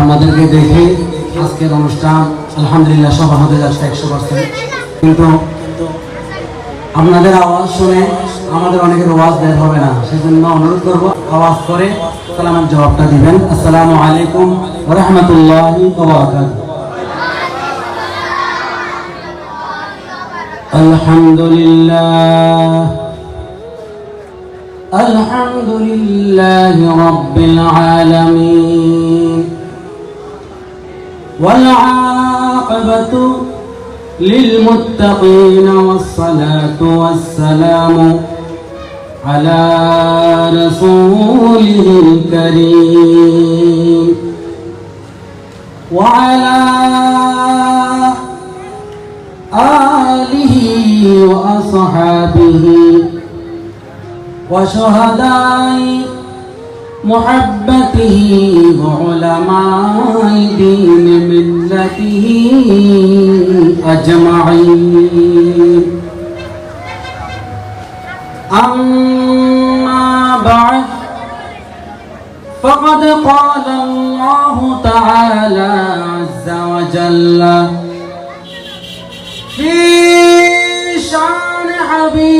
আমাদেরকে দেখে আজকের অনুষ্ঠান, আলহামদুলিল্লাহ সব আমাদের কাছে একশো পার্সেন্ট কিন্তু আপনাদের আওয়াজ শুনে আমাদের অনেকের আওয়াজ বের হবে না। সেজন্য অনুরোধ করব, আওয়াজ করে সালামের জবাবটা দিবেন। আসসালামু আলাইকুম রহমতুল্লাহ আলহামদুলিল্লাহ। الحمد لله رب العالمين. والعاقبة للمتقين والصلاة والسلام على رسوله الكريم. وعلى آله وأصحابه وشهداء محبته وعلماء دين ملته أجمعين أما بعد فقد قال الله تعالى عز وجل في شان حبيبه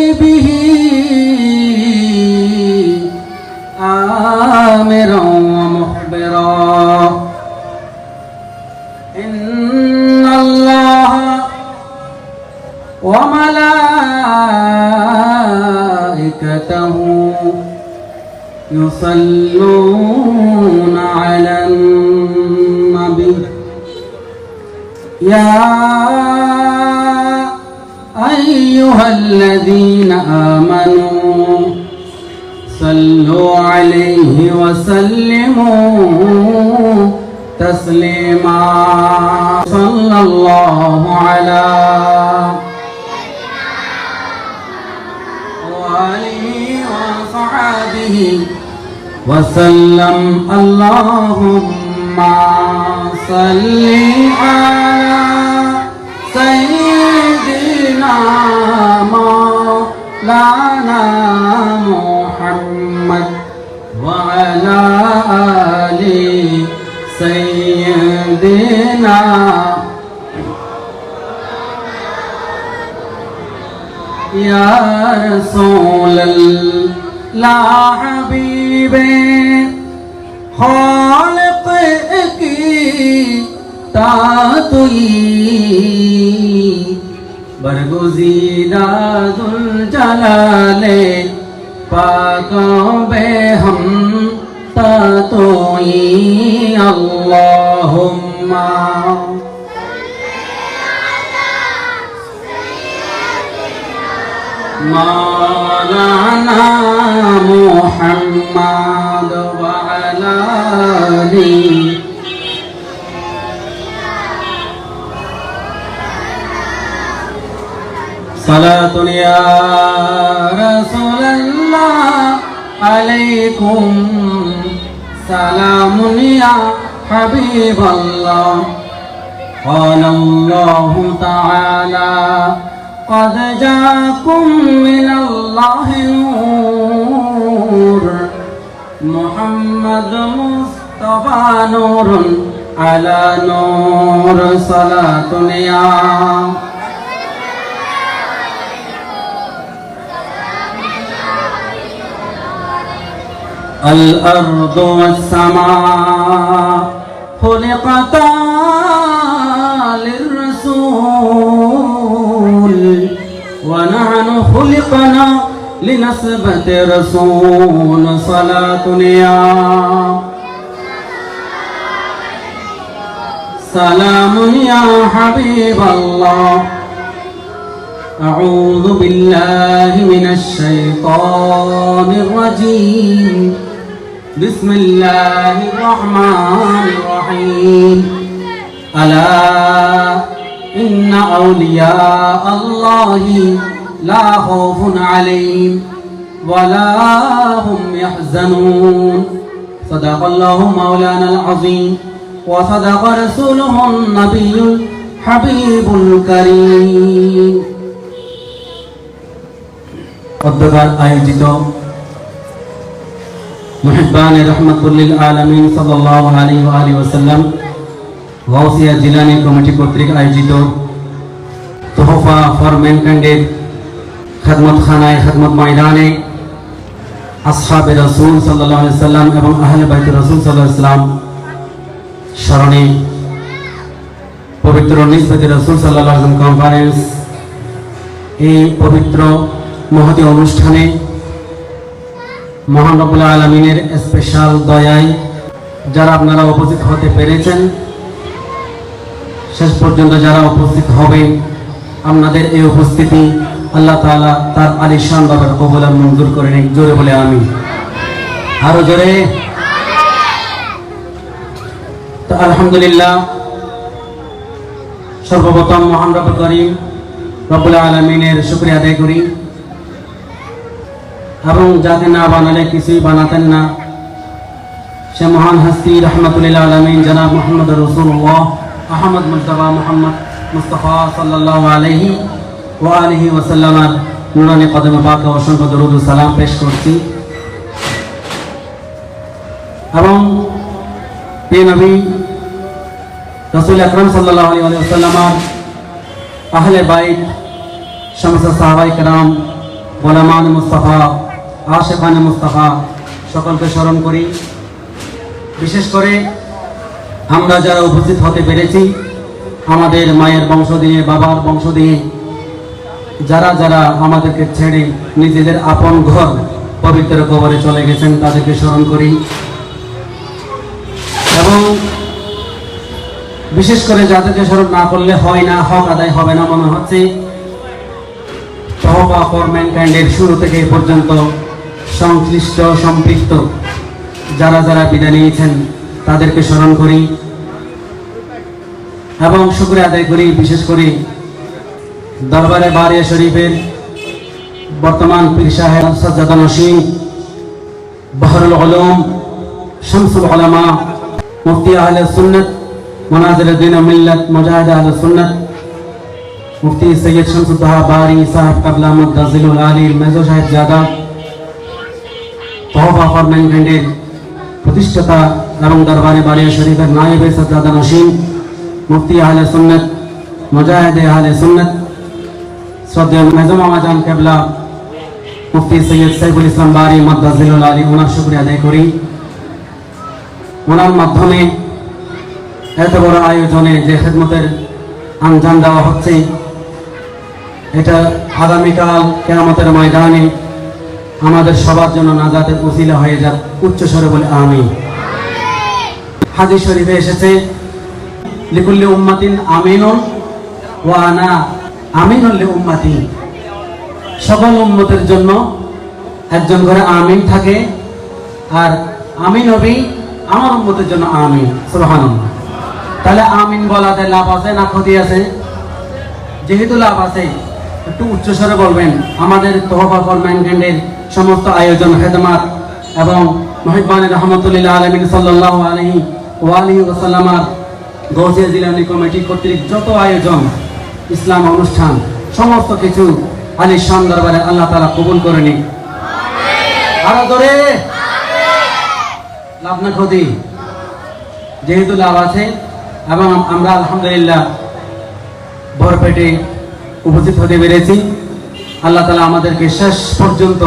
وملائكته يصلون على النبي. يا أيها الذين آمنوا صلوا عليه وسلموا تسليما. صلى الله على وصحابه وسلم اللهم صل على سيدنا مولانا محمد وعلى آل سيدنا يا رسول الله. لا حبيب خالق کی تاتوئی برگزیدہ ذوالجلال پاکوں بے ہم تاتوئی اللہم ما مولانا محمد وعلى آله صلاة يا رسول الله عليكم سلام يا حبيب الله قال الله تعالى قد جاءكم من الله نور. محمد مصطفى نور على نور صلاة يا. الأرض والسماء خلقتا للرسول. ونحن خلقنا لنسبة رسول صلاة يا سلام يا حبيب الله. أعوذ بالله من الشيطان الرجيم. بسم الله الرحمن الرحيم. ألا إن أولياء الله لا خوف عليهم ولا هم يحزنون صدق الله مولانا العظيم وصدق رسوله النبي الحبيب الكريم অধ্যকার আয়োজিত محبان رحمة للعالمين صلى الله عليه وآله وسلم গাউসিয়া জিলানি কমিটি কর্তৃক আয়োজিত তোহফা ফর ম্যানকাইন্ডের খেদমত খানায় খেদমত ময়দানে আসহাবে রসুল সাল্লাহ সাল্লাম এবং আহলে বাইত রসুল সাল্লাহ ইসলাম স্মরণে পবিত্র নিসবতি রসুল সাল্লাহ কনফারেন্স এই পবিত্র মহতি অনুষ্ঠানে মহান রবুল্লা আলমিনের স্পেশাল দয়ায় যারা আপনারা উপস্থিত হতে পেরেছেন, শেষ পর্যন্ত যারা উপস্থিত হবেন, আপনাদের এই উপস্থিতি আল্লাহ তাআলা তার আলিশান বাবার কবুল মঞ্জুর করে নিন জোরে বলে আমি আরও জোরে। আলহামদুলিল্লাহ, সর্বপ্রথম মহান রব করিম রব্বুল আলমিনের শুক্রিয়া আদায় করি। এবং যাকে না বানালে কিছুই বানাতেন না, সে মহান হস্তি রহমতুল্লাহ আলমিন জনাব মোহাম্মদ রসুল্লাহ আহমদ মুস্তফা মোহাম্মদ মুস্তফা সাল্লাহ আলহি ও আলহি ওসাল্লামার নুরানি কদমে পাকে অসংখ্য দরুদ সালাম পেশ করছি। এবং প্রিয় নবী, রসুল আকরম সাল্লাহ আলী আলিয়াল্লামার আহলে বাইত, সমস্ত সাহাবাই কেরাম গোলামান মুস্তফা আশেফান মুস্তফা, সকলকে স্মরণ করি। বিশেষ করে আমরা যারা উপস্থিত হতে পেরেছি, আমাদের মায়ের বংশ দিয়ে বাবার বংশ দিয়ে যারা যারা আমাদেরকে ছেড়ে নিজেদের আপন ঘর পবিত্র কবরে চলে গেছেন, তাদেরকে স্মরণ করি। এবং বিশেষ করে যাদেরকে স্মরণ না করলে হয় না, হক আদায় হবে না মনে হচ্ছে। তহবা ফর ম্যানকাইন্ডের শুরু থেকে পর্যন্ত সংশ্লিষ্ট, সম্পৃক্ত যারা যারা বিদায় নিয়েছেন, তাদেরকে স্মরণ করি। এবং শুক্রিয়া আদায় করি, বিশেষ করে দরবারে বারিয়া শরীফের বর্তমান পীর সাহেব সজ্জাদা নসীম বহরুল আলম শামসুল আলমা মুফতি আহলে সুন্নত মনাজির দিন মিল্লত মুজাহিদ আহলে সুন্নত মুফতি সৈয়দ শামসুদ্দাহ বারি সাহেব কাবলা মুদাজিলুল আলী মেজো সাহেব জাদা তহফা ফর ম্যানকাইন্ডের প্রতিষ্ঠাতা এবং দরবারে বারিয়া শরীফের নায়েবে সজ্জাদা নসীম মুফতি আহলে সুন্নত মুজাহিদ আহলে সুন্নত শ্রদ্ধেয় মেজম আমাজান কেবলা, মুফতি সৈয়দ সাইফুল ইসলাম বারি মাদ্দাজিলুল আলী, ওনার শুক্রিয়া আদায় করি। ওনার মাধ্যমে এত বড় আয়োজনে যে খেদমতের আঞ্জাম দেওয়া হচ্ছে, এটা আগামীকাল কেয়ামতের ময়দানে আমাদের সবার জন্য নাজাতের উসিলা হয়ে যাক, উচ্চ স্বরে বলে আমি হাদিস শরীফে এসেছে, লিকুল্লি উম্মাতিন আমিনুন ওয়া আনা হলে উম্মাতি। সকল উম্মতের জন্য একজন করে আমিন থাকে। আর আমিন নবী আমার উম্মতের জন্য আমিন, সুবহানাল্লাহ। তাহলে আমিন বলাতে লাভ আছে না ক্ষতি আছে? যেহেতু লাভ আছে, একটু উচ্চস্বরে বলবেন। আমাদের তোহফা ফর ম্যানকাইন্ডের সমস্ত আয়োজন হেদমাত এবং মহিবান রহমতুল্লাহ আলমিন সাল্লাহ আলহি ওয়ালি ওসাল্লামার গৌসিয়া জিলানি কমিটি কর্তৃক যত আয়োজন ইসলাম অনুষ্ঠান, সমস্ত কিছু আলী শান দরবারে আল্লাহ তালা কবুল করে নি আরও ধরে লাভ না ক্ষতি? যেহেতু লাভ আছে, এবং আমরা আলহামদুলিল্লাহ ভরপেটে উপস্থিত হতে পেরেছি। আল্লাহ তালা আমাদেরকে শেষ পর্যন্ত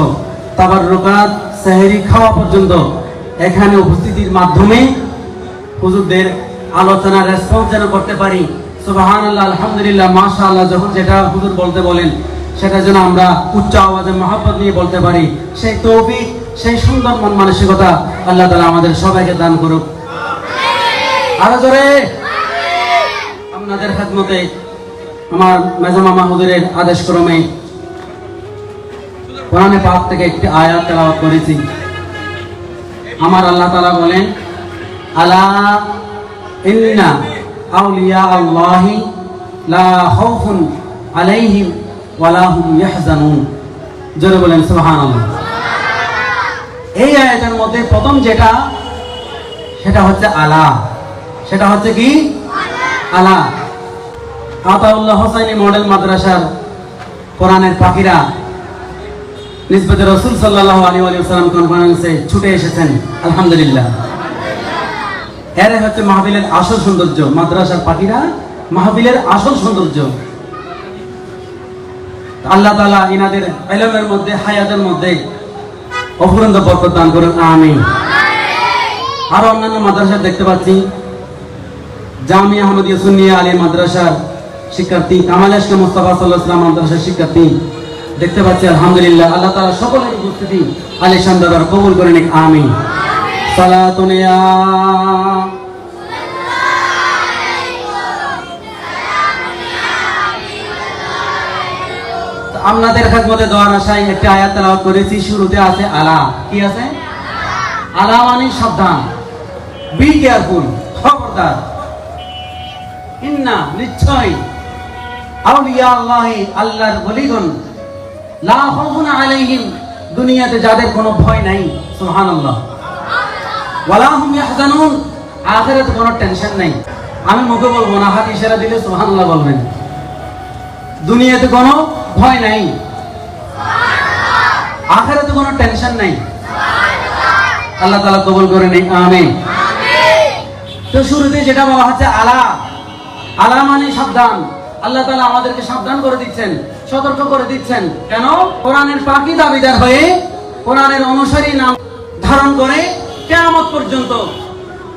তাবার রোকাত সেহেরি খাওয়া পর্যন্ত এখানে উপস্থিতির মাধ্যমে হুজুরদের আলোচনা রেসপন্স যেন করতে পারি। সুবাহান আলহামদুলিল্লাহ মাশা আল্লাহ যখন যেটা হুজুর বলতে বলেন, সেটা যেন আমরা উচ্চ আওয়াজে নিয়ে বলতে পারি। সেই তৌফিক, সেই সুন্দর মন মানসিকতা আল্লাহ তালা আমাদের সবাইকে দান করুক। আরও জোরে। আপনাদের আমার মেজামা মাহুদের আদেশ ক্রমে কোরআনে পাক থেকে একটি আয়াত তেলাওয়াত করেছি। আমার আল্লাহ তাআলা বলেন, আলা ইন্না আউলিয়া আল্লাহি লা খাউফুন আলাইহিম ওয়ালা হুম ইয়াহজানুন। জোরে বলেন, সুবহানাল্লাহ। এই আয়াতের মধ্যে প্রথম যেটা, সেটা হচ্ছে আলা। সেটা হচ্ছে কি? আলা। আতাউল্লাহ হোসাইনি মডেল মাদ্রাসার কোরআনের পাখিরা নিসবতে রসুল সাল্লাহ আলী আলী সাল্লাম কনফারেন্সে ছুটে এসেছেন। আলহামদুলিল্লাহ। এরাই হচ্ছে মাহবিলের আসল সৌন্দর্য মাদ্রাসার পাখিরা মাহবিলের আসল সৌন্দর্য। আল্লাহ তালা ইনাদের এলমের মধ্যে হায়াতের মধ্যে অফুরন্ত বরকত দান করুন আমি আরও অন্যান্য মাদ্রাসা দেখতে পাচ্ছি। আহমদিয়া সুন্নিয়া আলী মাদ্রাসার শিক্ষার্থী কামাল আশকে মোস্তফা সাল্লাহ মাদ্রাসার শিক্ষার্থী দেখতে পাচ্ছি আলহামদুলিল্লাহ। আল্লাহ তালা সকলের উপস্থিতি আলী শান্দার কবুল করে নিক আপনাদের খেদমতে দোয়ার আশায় একটা আয়াত করেছি, শুরুতে আছে আলা। কি আছে? আলা মানে সাবধান। বি কেয়ারফুল খবরদার। ইন্না নিশ্চয় আউলিয়া আল্লাহ, আল্লাহর বলিগণ, লা আলাইহিম, দুনিয়াতে যাদের কোনো ভয় নাই, সুবহানাল্লাহ। আখিরাতে কোনো টেনশন নাই। আমি মুখে বলব না, হাত ইশারা দিলে বলবেন। দুনিয়াতে কোনো ভয় নাই। আখেরাতে কোনো টেনশন নাই। আল্লাহ কবুল করে তো শুরুতে যেটা বলা হচ্ছে আলা। আলা মানে সাবধান। আল্লাহ তালা আমাদেরকে সাবধান করে দিচ্ছেন, সতর্ক করে দিচ্ছেন। কেন? কোরআনের পাখি দাবিদার হয়ে কোরআনের অনুসারী নাম ধারণ করে কেয়ামত পর্যন্ত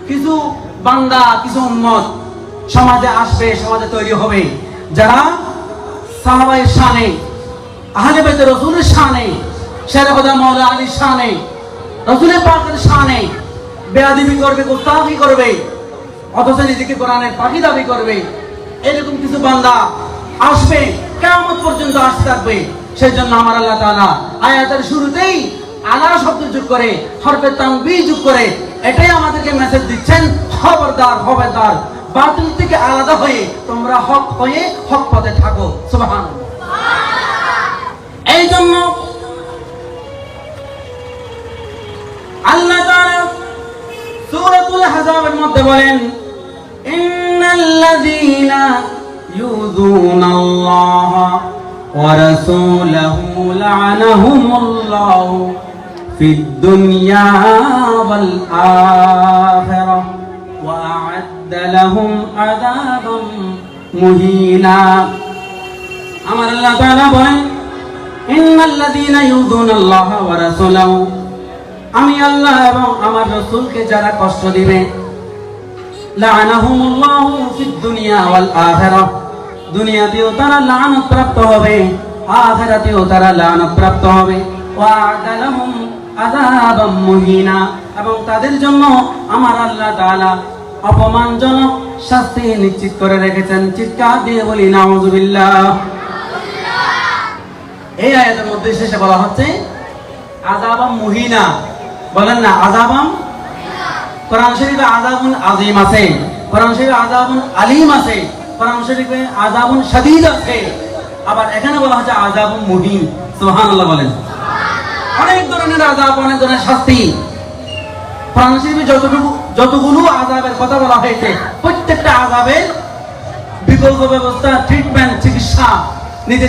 কিছু বান্দা, কিছু উন্মত সমাজে আসবে, সমাজে তৈরি হবে। যারা সাহাবায়ের শানে, আহলে বাইত রসুলের শানে শেরখদা মৌলা আলীর শানে রসুলের পাকের শানে বেয়াদিবি করবে গুস্তাখি করবে, অথচ নিজেকে কোরআনের পাখি দাবি করবে, এরকম কিছু বান্দা আসবে কেমন পর্যন্ত আসতে থাকবে। সেই জন্য আমার আল্লাহ তাআলা আয়াতের শুরুতেই আলা শব্দ যোগ করে, হরফে তানবি যোগ করে, এটাই আমাদেরকে মেসেজ দিচ্ছেন, খবরদার খবরদার বাতিল থেকে আলাদা হয়ে তোমরা হক হয়ে হক পথে থাকো। সুবহানাল্লাহ। এই জন্য আল্লাহ তাআলা সূরাতুল আহজাবের মধ্যে বলেন, ইন্নাল্লাযীনা ইউযুনাল্লাহ ওয়া রাসূলাহু লা'নাহুমুল্লাহু দুনিয়া ওয়াল আখিরাহ ওয়া আ'আদ্দা লাহুম মুহিনা আমার আল্লাহ তাআলা বলেন ইন্নাল্লাযীনা ইউযুনাল্লাহ ওয়া রাসূলাহু। আমি আল্লাহ এবং আমার রসুলকে যারা কষ্ট দিবে লাআনাহুমুল্লাহু ফিদ দুনিয়া ওয়াল আখিরাহ দুনিয়াতেও তারা লানত প্রাপ্ত হবে, আখিরাতেও তারা লানত প্রাপ্ত হবে। ওয়া আদালাহুম মুহিনা। এবং তাদের জন্য আমার আল্লাহ অপমানজনক শাস্তি নিশ্চিত করে রেখেছেন। চিৎকার দিয়ে বলি নাউযুবিল্লাহ এই আয়াতের মধ্যে শেষে বলা হচ্ছে মুহিনা। বলেন না, আযাবাম কোরআন শরীফে আযাবুন আযীম আছে। কোরআন শরীফে আযাবুন আলীম আছে। কোরআন শরীফে শাদীদ আছে। আবার এখানে বলা হচ্ছে আযাবুন মুহিন। সুবহানাল্লাহ বলেন। অনেক ধরনের আযাব, অনেক ধরনের শাস্তি। যতটুকু যতগুলো আযাবের কথা বলা হয়েছে, প্রত্যেকটা আযাবের বিকল্প ব্যবস্থা ট্রিটমেন্ট চিকিৎসা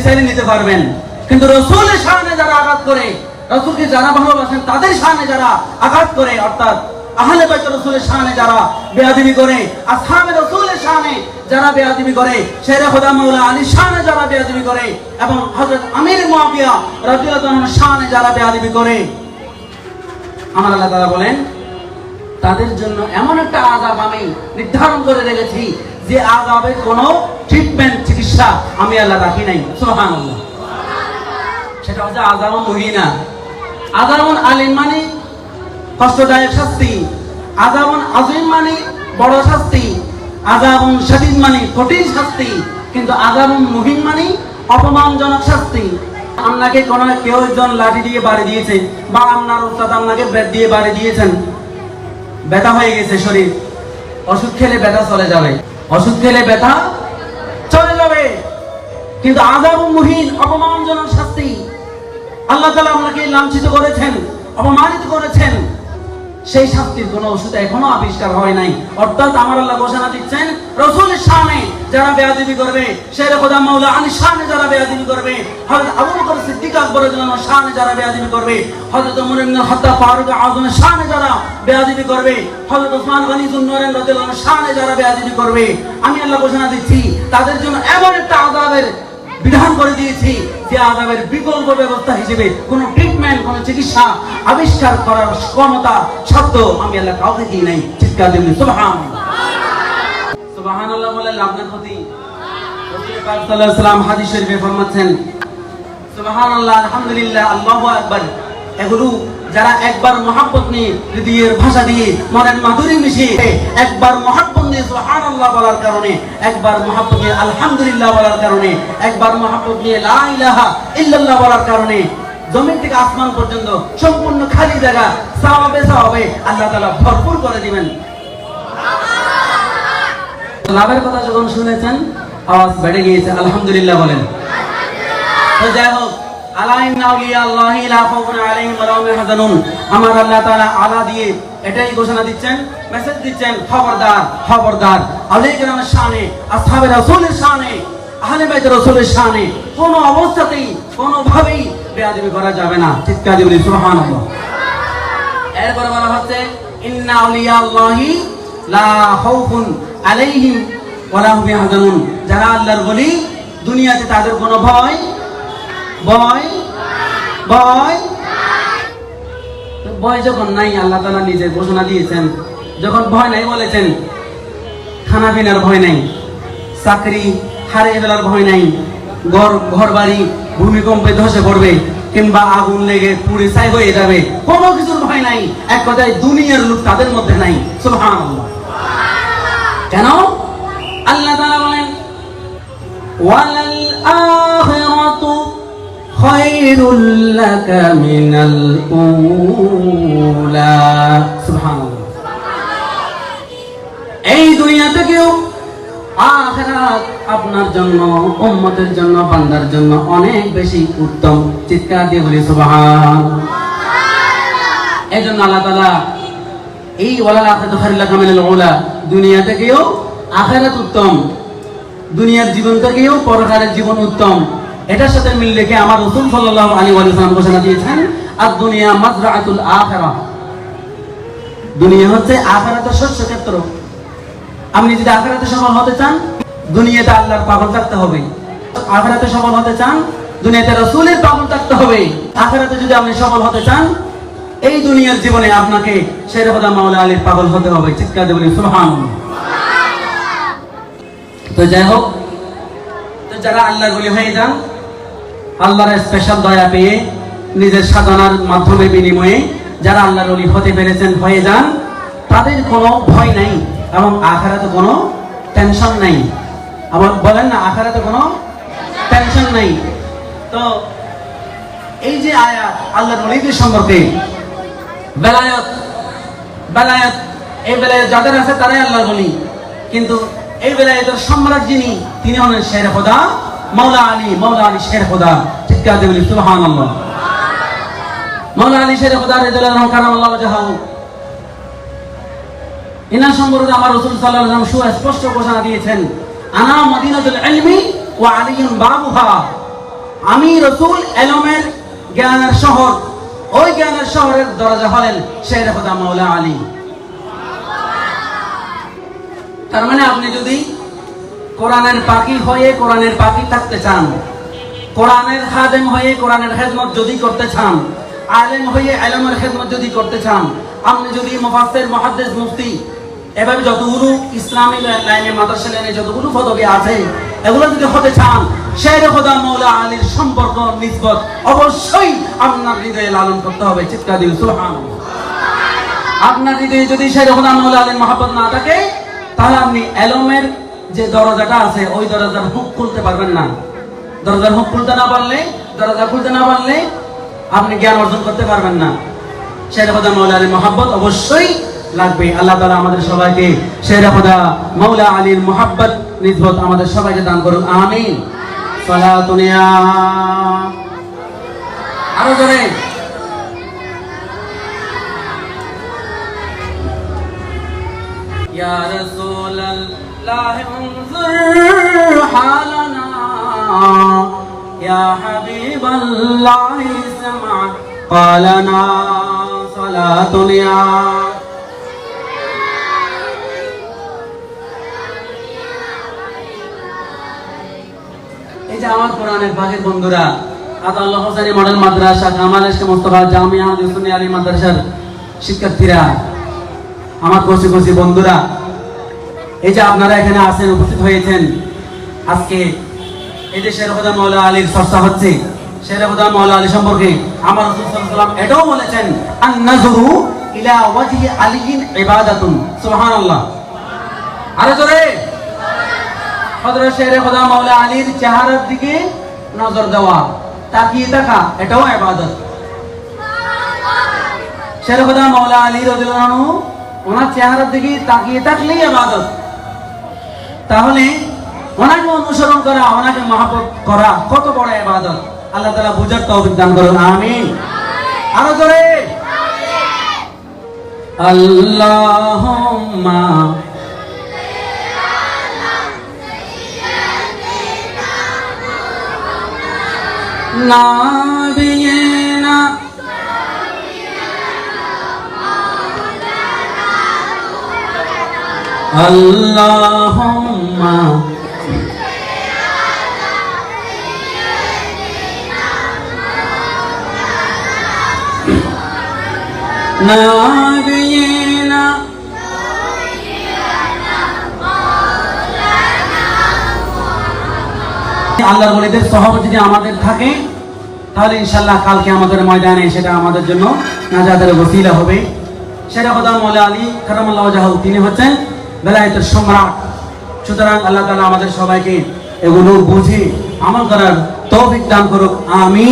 চাইলে নিতে পারবেন। কিন্তু রসুলের সামনে যারা আঘাত করে, রসুলকে যারা ভালোবাসেন, তাদের সামনে যারা আঘাত করে, অর্থাৎ আহলে বাইত রসুলের সামনে যারা বেয়াদিবি করে, আসহাবে রসুলের যারা বেয়াদিবি করে শেরে খোদা মাওলা আলীর সামনে যারা বেয়াদিবি করে এবং হযরত আমির রাদিয়াল্লাহু আনহুর সামনে যারা বেয়াদিবি করে। আমার আল্লাহ তাআলা বলেন, তাদের জন্য এমন একটা আযাব আমি নির্ধারণ করে রেখেছি যে আযাবের কোনো ট্রিটমেন্ট চিকিৎসা আমি আল্লাহ রাখি নাই। সুবহানাল্লাহ। সেটা হচ্ছে আযাবুন মহিনা। আযাবুন আলিম মানে কষ্টদায়ক শাস্তি। আযাবুন আযীম মানে বড় শাস্তি। আযাবুন শাদীদ মানে কঠিন শাস্তি, কিন্তু আযাবুন মুহিন মানে অপমানজনক শাস্তি। আপনাকে কোন কেউ একজন লাঠি দিয়ে বাড়ি দিয়েছে, বা আপনার উস্তাদ আপনাকে ব্যাট দিয়ে বাড়ি দিয়েছেন। ব্যথা হয়ে গেছে শরীর। ওষুধ খেলে ব্যথা চলে যাবে। ওষুধ খেলে ব্যথা চলে যাবে। কিন্তু আজাব মুহিন অপমানজনক শাস্তি। আল্লাহ তালা আপনাকে লাঞ্ছিত করেছেন, অপমানিত করেছেন। সেই শাস্তির কোনো ওষুধ এখনও আবিষ্কার হয় নাই। অর্থাৎ আমার আল্লাহ ঘোষণা দিচ্ছেন, রসুলের সামনে যারা বেয়াদবি করবে আলী শানে যারা বেয়াদবি করবে, হযরত আবু বকর সিদ্দিক আকবর রাদিয়াল্লাহু শানে যারা বেয়াদবি করবে, হযরত ওমর ইবনে ফারুক যারা বেয়াদবি করবে ওসমান যারা বেয়াদবি করবে, আমি আল্লাহ ঘোষণা দিচ্ছি, তাদের জন্য এমন একটা আযাবের বিধান করে দিয়েছি যে আদাবের বিকল্প ব্যবস্থা হিসেবে কোনো ট্রিটমেন্ট কোনো চিকিৎসা আবিষ্কার করার ক্ষমতা সাধ্য আমি আল্লাহ কাউকে দিই নাই। চিৎকার দিন সুবহান আল্লাহ বলে ক্ষতি। শরীফে ফরমাচ্ছেন আলহামদুলিল্লাহ, আল্লাহ আকবার। এগুলো যারা একবার মহাব্বত নিয়ে হৃদয়ের ভাষা দিয়ে মনের মাধুরী মিশিয়ে একবার মহাব্বত নিয়ে সুবহানাল্লাহ বলার কারণে, একবার মহাব্বত নিয়ে আলহামদুলিল্লাহ বলার কারণে, একবার মহাব্বত নিয়ে লা ইল্লাল্লাহ বলার কারণে, জমিন থেকে আসমান পর্যন্ত সম্পূর্ণ খালি জায়গা সাওয়াবে সাওয়াবে আল্লাহ তাআলা ভরপুর করে দিবেন। লাভের কথা যখন শুনেছেন, আওয়াজ বেড়ে গিয়েছে, আলহামদুলিল্লাহ বলেন। তো যাই হোক আমার আল্লাহ আলা দিয়ে এটাই ঘোষণা দিচ্ছেন মেসেজ দিচ্ছেন, খবরদার খবরদার। শানে শানে শানে, কোন অবস্থাতেই করা যাবে না। চিৎকার দিয়ে বলি হচ্ছে যারা আল্লাহর বলি, দুনিয়াতে তাদের কোনো ভয় ভয় তো ভয় যখন নাই, আল্লাহ তাআলা নিজে ঘোষণা দিয়েছেন। যখন ভয় নাই বলেছেন, খানা পিনার ভয় নাই, চাকরি হারিয়ে ফেলার ভয় নাই, ঘর ঘর বাড়ি ভূমিকম্পে ধসে পড়বে, কিংবা আগুন লেগে পুড়ে ছাই হয়ে যাবে, কোনো কিছুর ভয় নাই। এক কথায় দুনিয়ার লোক তাদের মধ্যে নাই। সুবহানাল্লাহ। কেন? আল্লাহ তাআলা বলেন খায়রুল লাকা মিনাল উলা। সুবহানাল্লাহ। এই দুনিয়া থেকেও আখেরাত আপনার জন্য, উম্মতের জন্য, বান্দার জন্য অনেক বেশি উত্তম। চিৎকার দিয়ে বলি সুবহান এই জন্য আল্লাহ তাআলা এই ওয়ালাল আখিরাতু খায়রুল লাকা মিনাল উলা। দুনিয়া থেকেও আখেরাত উত্তম। দুনিয়ার জীবন থেকেও পরকালের জীবন উত্তম। এটার সাথে মিল রেখে আমার রসুল সাল্লাল্লাহু আলাইহি ওয়াসাল্লাম ঘোষণা দিয়েছেন আর দুনিয়া মাজরাআতুল আখিরাহ দুনিয়া হচ্ছে আখিরাতের শস্য ক্ষেত্র। আপনি যদি আখিরাতে সফল হতে চান, দুনিয়াতে আল্লাহর পাগল থাকতে হবে। আখিরাতে সফল হতে চান, দুনিয়াতে রাসূলের পাগল থাকতে হবে। আখিরাতে যদি আপনি সফল হতে চান, এই দুনিয়ার জীবনে আপনাকে শেরহদা মাওলা আলীর পাগল হতে হবে। চিৎকার বলি সুবহানাল্লাহ। তো যাই হোক, তো যারা আল্লাহর বলি হয়ে যান আল্লাহর স্পেশাল দয়া পেয়ে নিজের সাধনার মাধ্যমে বিনিময়ে যারা আল্লাহর অলি হতে পেরেছেন, হয়ে যান, তাদের কোনো ভয় নাই এবং আখারাতে কোনো টেনশন নাই। আমার বলেন না, আখারাতে কোনো টেনশন নাই। তো এই যে আয়াত আল্লাহর অলিদের সম্পর্কে, বেলায়ত বেলায়ত, এই বেলায়ত যাদের আছে তারাই আল্লাহর বলি কিন্তু এই বেলায়তের সম্রাট যিনি, তিনি হলেন শের খোদা মৌলা আলী মৌলা আলী শের খোদা চিৎকার দিয়ে বলি, সুবহানাল্লাহ। মৌলা আলী শের খোদা রাদিয়াল্লাহু কারাম আল্লাহ জাহাহু। ইনার সম্পর্কে আমার রাসূল সাল্লাল্লাহু আলাইহি সুস্পষ্ট ঘোষণা দিয়েছেন, আনা মদিনাতুল ইলমি ওয়া আলিয়ুন বাবুহা। আমি রাসূল এলমের জ্ঞানের শহর, ওই জ্ঞানের শহরের দরজা হলেন শের খোদা মৌলা আলী। তার মানে আপনি যদি কোরআনের পাখি হয়ে কোরআনের পাখি থাকতে চান। কোরআনের খাদেম হয়ে কোরআনের খেদমত যদি করতে চান। আলেম হয়ে আলমের খেদমত যদি করতে চান। আপনি যদি মুফাসসির মুহাদ্দিস মুফতি, এভাবে যতগুলো ইসলামী লাইনে মাদ্রাসা লাইনে যতগুলো পদবি আছে, এগুলো যদি হতে চান, শের খোদা মৌলা আলীর সম্পর্ক নিসবত অবশ্যই আপনার হৃদয়ে লালন করতে হবে। চিৎকার দিল সুবহানাল্লাহ। আপনার হৃদয়ে যদি শের খোদা মৌলা আলীর মহাব্বত না থাকে, তাহলে আপনি এলমের যে দরজাটা আছে, ওই দরজার হুক খুলতে পারবেন না। দরজার হুক খুলতে না পারলে, দরজা খুলতে না পারলে আপনি জ্ঞান অর্জন করতে পারবেন না। শেরাপদা মৌলা আলী মোহাব্বত অবশ্যই লাগবে। আল্লাহ তালা আমাদের সবাইকে শেরাপদা মৌলা আলীর মোহাব্বত নিজবত আমাদের সবাইকে দান করুন। আমিন। সলা আরও জোরে। ইয়া রাসূলাল্লাহ الله الله انظر حالنا يا حبيب الله سمع قالنا صلاة يا এই যে আমার কোরআনের পাখির বন্ধুরা আতাল্লাহ হোসেনী মডেল মাদ্রাসা কামাল ইসকে মোস্তফা জামিয়া ইউসুনি আলী মাদ্রাসার শিক্ষার্থীরা আমার কচি কচি বন্ধুরা এই যে আপনারা এখানে আছেন, উপস্থিত হয়েছেন, আজকে এই যে শেরহুদা মৌলা আলীর চর্চা হচ্ছে শেরহুদা মৌলা আলী সম্পর্কে আমার ওয়াসাল্লাম এটাও বলেছেন আন নাজরু ইলা ওয়াজহি আলিয়িন ইবাদাতুন। সুবহানাল্লাহ। আরে জোরে। হযরত শেরে খোদা মাওলা আলীর চেহারার দিকে নজর দেওয়া, তাকিয়ে থাকা, এটাও ইবাদত। শেরে খোদা মাওলা আলী রাদিয়াল্লাহু আনহু, ওনার চেহারার দিকে তাকিয়ে থাকলেই ইবাদত। তাহলে ওনাকে অনুসরণ করা, ওনাকে মহাব্বত করা, কত বড় ইবাদত। আল্লাহ তাআলা বুঝার তৌফিক দান করুন, আমিন। আরও জোরে। আল্লাহুম্মা নাবিয়িনা আল্লাহুম্মা। নাবিয়িনা। আল্লাহর বলিদের সহবত যদি আমাদের থাকে, তাহলে ইনশাল্লাহ কালকে আমাদের ময়দানে সেটা আমাদের জন্য নাজাদের ওসিলা হবে। সেটা কথা মৌলা আলী কারামাল্লাহ জাহাউ তিনি হচ্ছেন বেলায়েতের সম্রাট। সুতরাং আল্লাহ তালা আমাদের সবাইকে এগুলো বুঝে আমল করার তৌফিক দান করুক। আমি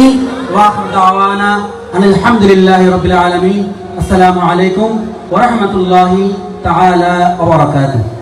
ওয়া আখির দাওয়ানা আলহামদুলিল্লাহি রাব্বিল আলামিন। আসসালামু আলাইকুম ওয়া রাহমাতুল্লাহি তাআলা ওয়া বারাকাতুহু।